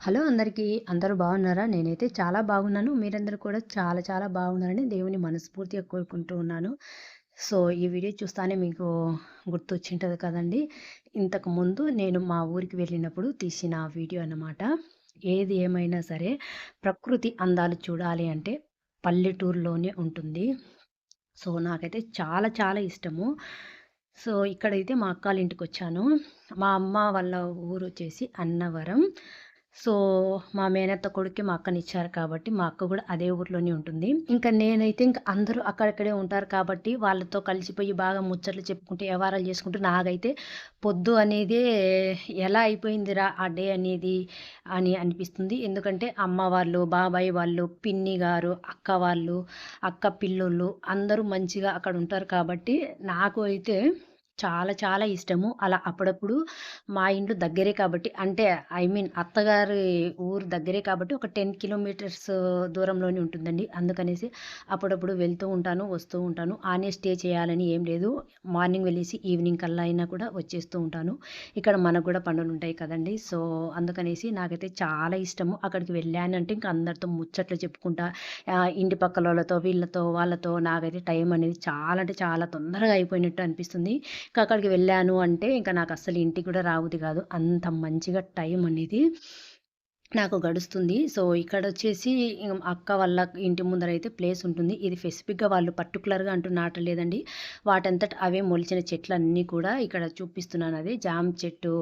Hello అందరికీ అందరూ బాగున్నారా? నేనైతే చాలా బాగున్నాను. మీరందరూ కూడా చాలా చాలా బాగున్నారని దేవుని మనస్ఫూర్తిగా కోరుకుంటూ ఉన్నాను. సో ఈ వీడియో చూస్తానే మీకు గుర్తొచ్చింటుంది కదండి. ఇంతకు ముందు నేను మా ఊరికి వెళ్ళినప్పుడు తీసిన వీడియో అన్నమాట. ఏది ఏమైనా సరే ప్రకృతి అందాలు చూడాలి అంటే పల్లెటూరులోనే ఉంటుంది. సో నాకైతే చాలా చాలా ఇష్టము. సో ఇక్కడైతే మా అక్కాళ్ళ ఇంటికి వచ్చాను మా అమ్మ వాళ్ళ ఊరు వచ్చేసి అన్నవరం. సో మా మేనత్త కొడుక్కి మా అక్కని ఇచ్చారు కాబట్టి మా అక్క కూడా అదే ఊర్లోనే ఉంటుంది. ఇంకా నేనైతే ఇంకా అందరూ అక్కడక్కడే ఉంటారు కాబట్టి వాళ్ళతో కలిసిపోయి బాగా ముచ్చట్లు చెప్పుకుంటూ వ్యవహారాలు చేసుకుంటూ నాకైతే పొద్దు అనేది ఎలా అయిపోయిందిరా ఆ డే అనేది అని అనిపిస్తుంది. ఎందుకంటే అమ్మ వాళ్ళు బాబాయ్ వాళ్ళు పిన్ని గారు అక్క వాళ్ళు అక్క పిల్లోళ్ళు అందరూ మంచిగా అక్కడ ఉంటారు కాబట్టి నాకు అయితే చాలా చాలా ఇష్టము. అలా అప్పుడప్పుడు మా ఇంట్లో దగ్గరే కాబట్టి అంటే ఐ మీన్ అత్తగారి ఊరు దగ్గరే కాబట్టి ఒక టెన్ కిలోమీటర్స్ దూరంలోనే ఉంటుందండి. అందుకనేసి అప్పుడప్పుడు వెళ్తూ ఉంటాను వస్తూ ఉంటాను. ఆనే స్టే చేయాలని ఏం లేదు. మార్నింగ్ వెళ్ళేసి ఈవినింగ్ కల్లా అయినా కూడా వచ్చేస్తూ ఉంటాను. ఇక్కడ మనకు కూడా పనులు ఉంటాయి కదండి. సో అందుకనేసి నాకైతే చాలా ఇష్టము. అక్కడికి వెళ్ళానంటే ఇంకా అందరితో ముచ్చట్లు చెప్పుకుంటా ఇంటి పక్కల వాళ్ళతో వీళ్ళతో వాళ్ళతో నాకైతే టైం అనేది చాలా అంటే చాలా తొందరగా అయిపోయినట్టు అనిపిస్తుంది. ఇంకా అక్కడికి వెళ్ళాను అంటే ఇంకా నాకు అస్సలు ఇంటికి కూడా రావుది కాదు. అంత మంచిగా టైం అనేది నాకు గడుస్తుంది. సో ఇక్కడ వచ్చేసి అక్క వాళ్ళ ఇంటి ముందర అయితే ప్లేస్ ఉంటుంది. ఇది స్పెసిఫిక్గా వాళ్ళు పర్టికులర్గా అంటూ నాటలేదండి. వాటంతట అవే మొలిచిన చెట్లు అన్నీ కూడా ఇక్కడ చూపిస్తున్నాను అది. జామ చెట్టు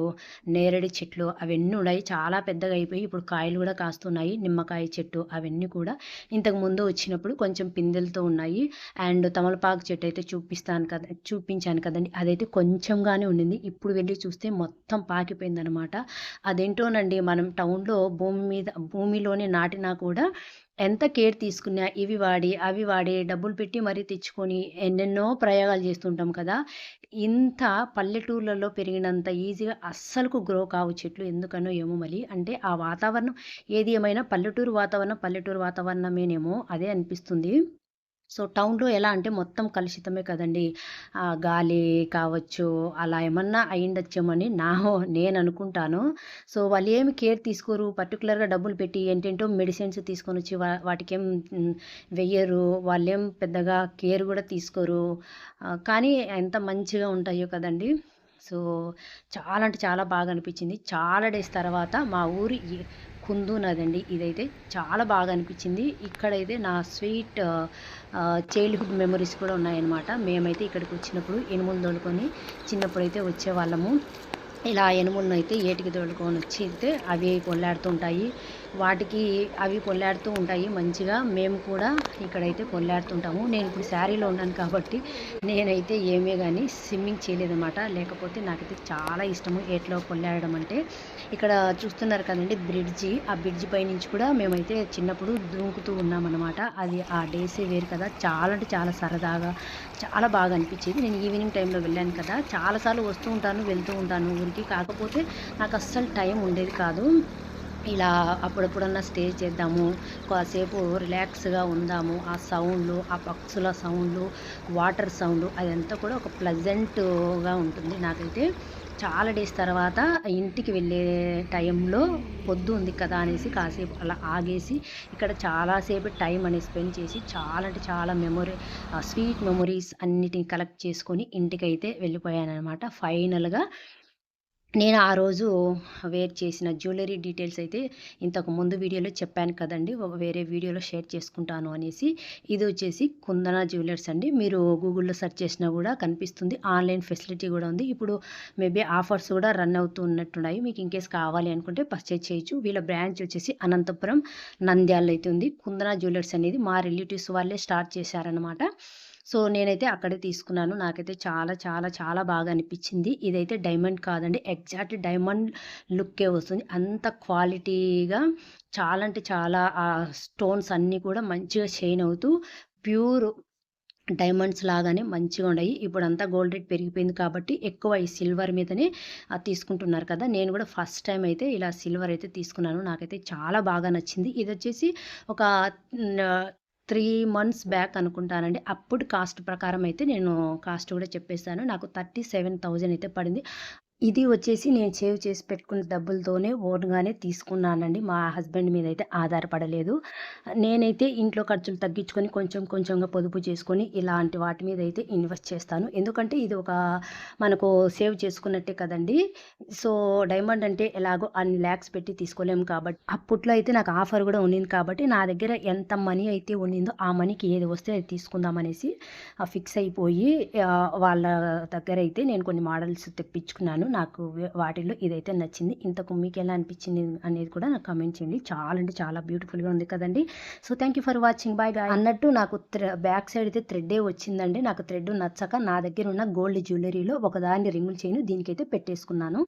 నేరడి చెట్లు అవన్నీ ఉన్నాయి. చాలా పెద్దగా అయిపోయి ఇప్పుడు కాయలు కూడా కాస్తున్నాయి. నిమ్మకాయ చెట్టు అవన్నీ కూడా ఇంతకు ముందు వచ్చినప్పుడు కొంచెం పిందెలతో ఉన్నాయి. అండ్ తమలపాకు చెట్టు అయితే చూపిస్తాను కదా చూపించాను కదండి. అదైతే కొంచెంగానే ఉండింది. ఇప్పుడు వెళ్ళి చూస్తే మొత్తం పాకిపోయిందనమాట. అదేంటోనండి మనం టౌన్లో భూమి మీద భూమిలోనే నాటినా కూడా ఎంత కేర్ తీసుకున్నా ఇవి వాడి అవి వాడి డబ్బులు పెట్టి మరీ తెచ్చుకొని ఎన్నెన్నో ప్రయోగాలు చేస్తుంటాం కదా. ఇంత పల్లెటూర్లలో పెరిగినంత ఈజీగా అస్సలకు గ్రో కావు చెట్లు ఎందుకనో ఏమో మళ్ళీ. అంటే ఆ వాతావరణం ఏది ఏమైనా పల్లెటూరు వాతావరణం పల్లెటూరు వాతావరణమేనేమో అదే అనిపిస్తుంది. సో టౌన్లో ఎలా అంటే మొత్తం కలుషితమే కదండి. గాలి కావచ్చు అలా ఏమన్నా అయ్యిండొచ్చేమని నా నేను అనుకుంటాను సో వాళ్ళు ఏమి కేర్ తీసుకోరు. పర్టికులర్గా డబ్బులు పెట్టి ఏంటేంటో మెడిసిన్స్ తీసుకొని వచ్చి వాటికి ఏం వెయ్యరు. వాళ్ళేం పెద్దగా కేర్ కూడా తీసుకోరు. కానీ ఎంత మంచిగా ఉంటాయో కదండి. సో చాలా అంటే చాలా బాగా అనిపించింది. చాలా డేస్ తర్వాత మా ఊరి కుందు నదండి ఇదైతే చాలా బాగా అనిపించింది ఇక్కడైతే నా స్వీట్ చైల్డ్హుడ్ మెమరీస్ కూడా ఉన్నాయన్నమాట. మేమైతే ఇక్కడికి వచ్చినప్పుడు ఎనుములు తోలుకొని చిన్నప్పుడైతే వచ్చేవాళ్ళము. ఇలా ఎనుములను అయితే ఏటికి తోలుకొని వచ్చి అయితే అవి కొల్లాడుతుంటాయి. వాటికి అవి పొల్లాడుతూ ఉంటాయి. మంచిగా మేము కూడా ఇక్కడైతే పొల్లాడుతుంటాము నేను ఇప్పుడు శారీలో ఉన్నాను కాబట్టి నేనైతే ఏమే కానీ స్విమ్మింగ్ చేయలేదన్నమాట. లేకపోతే నాకైతే చాలా ఇష్టము ఏట్లో పొల్లాడడం అంటే. ఇక్కడ చూస్తున్నారు కదండి బ్రిడ్జి. ఆ బ్రిడ్జి పై నుంచి కూడా మేమైతే చిన్నప్పుడు దూకుతూ ఉన్నామన్నమాట. అది ఆ డేసే వేరు కదా. చాలా అంటే చాలా సరదాగా చాలా బాగా అనిపించేది. నేను ఈవినింగ్ టైంలో వెళ్ళాను కదా. చాలాసార్లు వస్తూ ఉంటాను వెళ్తూ ఉంటాను ఊరికి. కాకపోతే నాకు అస్సలు టైం ఉండేది కాదు. ఇలా అప్పుడప్పుడన్నా స్టే చేద్దాము కాసేపు రిలాక్స్గా ఉందాము. ఆ సౌండ్లు ఆ పక్షుల సౌండ్లు వాటర్ సౌండ్ అదంతా కూడా ఒక ప్లజెంట్గా ఉంటుంది. నాకైతే చాలా డేస్ తర్వాత ఇంటికి వెళ్ళే టైంలో పొద్దు ఉంది కదా అనేసి కాసేపు అలా ఆగేసి ఇక్కడ చాలాసేపు టైం అనేది స్పెండ్ చేసి చాలా అంటే చాలా మెమొరీ స్వీట్ మెమొరీస్ అన్నిటిని కలెక్ట్ చేసుకొని ఇంటికైతే వెళ్ళిపోయాను అనమాట ఫైనల్గా నేను ఆ రోజు వేర్ చేసిన జ్యువెలరీ డీటెయిల్స్ అయితే ఇంతకు ముందు వీడియోలో చెప్పాను కదండి. వేరే వీడియోలో షేర్ చేసుకుంటాను అనేసి. ఇది వచ్చేసి కుందన జ్యువెలర్స్ అండి. మీరు గూగుల్లో సెర్చ్ చేసినా కూడా కనిపిస్తుంది. ఆన్లైన్ ఫెసిలిటీ కూడా ఉంది. ఇప్పుడు మేబీ ఆఫర్స్ కూడా రన్ అవుతూ ఉన్నట్టున్నాయి మీకు ఇంకేస్ కావాలి అనుకుంటే పర్చేజ్ చేయొచ్చు. వీళ్ళ బ్రాంచ్ వచ్చేసి అనంతపురం నంద్యాల అయితే ఉంది. కుందన జ్యువెలర్స్ అనేది మా రిలేటివ్స్ వాళ్ళే స్టార్ట్ చేశారనమాట సో నేనైతే అక్కడే తీసుకున్నాను. నాకైతే చాలా చాలా చాలా బాగా అనిపించింది. ఇదైతే డైమండ్ కాదండి. ఎగ్జాక్ట్ డైమండ్ లుక్కే వస్తుంది. అంత క్వాలిటీగా చాలా అంటే చాలా ఆ స్టోన్స్ అన్నీ కూడా మంచిగా షైన్ అవుతూ ప్యూర్ డైమండ్స్ లాగానే మంచిగా ఉన్నాయి ఇప్పుడంతా గోల్డ్ రేట్ పెరిగిపోయింది కాబట్టి ఎక్కువ ఈ సిల్వర్ మీదనే తీసుకుంటున్నారు కదా. నేను కూడా ఫస్ట్ టైం అయితే ఇలా సిల్వర్ అయితే తీసుకున్నాను. నాకైతే చాలా బాగా నచ్చింది. ఇది వచ్చేసి ఒక త్రీ మంత్స్ బ్యాక్ అనుకుంటానండి. అప్పుడు కాస్ట్ ప్రకారం అయితే నేను కాస్ట్ కూడా చెప్పేశాను. నాకు థర్టీ సెవెన్ థౌజండ్ అయితే పడింది. ఇది వచ్చేసి నేను సేవ్ చేసి పెట్టుకున్న డబ్బులతోనే ఓన్‌గానే తీసుకున్నానండి. మా హస్బెండ్ మీద అయితే ఆధారపడలేదు. నేనైతే ఇంట్లో ఖర్చులు తగ్గించుకొని కొంచెం కొంచెంగా పొదుపు చేసుకొని ఇలాంటి వాటి మీద అయితే ఇన్వెస్ట్ చేస్తాను. ఎందుకంటే ఇది ఒక మనకు సేవ్ చేసుకున్నట్టే కదండీ! సో, డైమండ్ అంటే ఎలాగో అన్ని ల్యాక్స్ పెట్టి తీసుకోలేము కాబట్టి అప్పట్లో అయితే నాకు ఆఫర్ కూడా ఉండింది కాబట్టి నా దగ్గర ఎంత మనీ అయితే ఉండిందో ఆ మనీకి ఏది వస్తే అది తీసుకుందాం అనేసి ఫిక్స్ అయిపోయి వాళ్ళ దగ్గర అయితే నేను కొన్ని మోడల్స్ తెప్పించుకున్నాను. నాకు వాటిల్లో ఇదైతే నచ్చింది. ఇంతకు మీకెలా అనిపించింది అనేది కూడా నాకు కమెంట్ చేయండి. చాలా అంటే చాలా బ్యూటిఫుల్‌గా ఉంది కదండీ! So, thank you for watching. Bye bye. అన్నట్టు నాకు బ్యాక్ సైడ్ అయితే థ్రెడ్డే వచ్చిందండి. నాకు థ్రెడ్ నచ్చక నా దగ్గర ఉన్న గోల్డ్ జ్యువెలరీలో ఒకదాన్ని రింగులు చేయను దీనికైతే పెట్టేసుకున్నాను.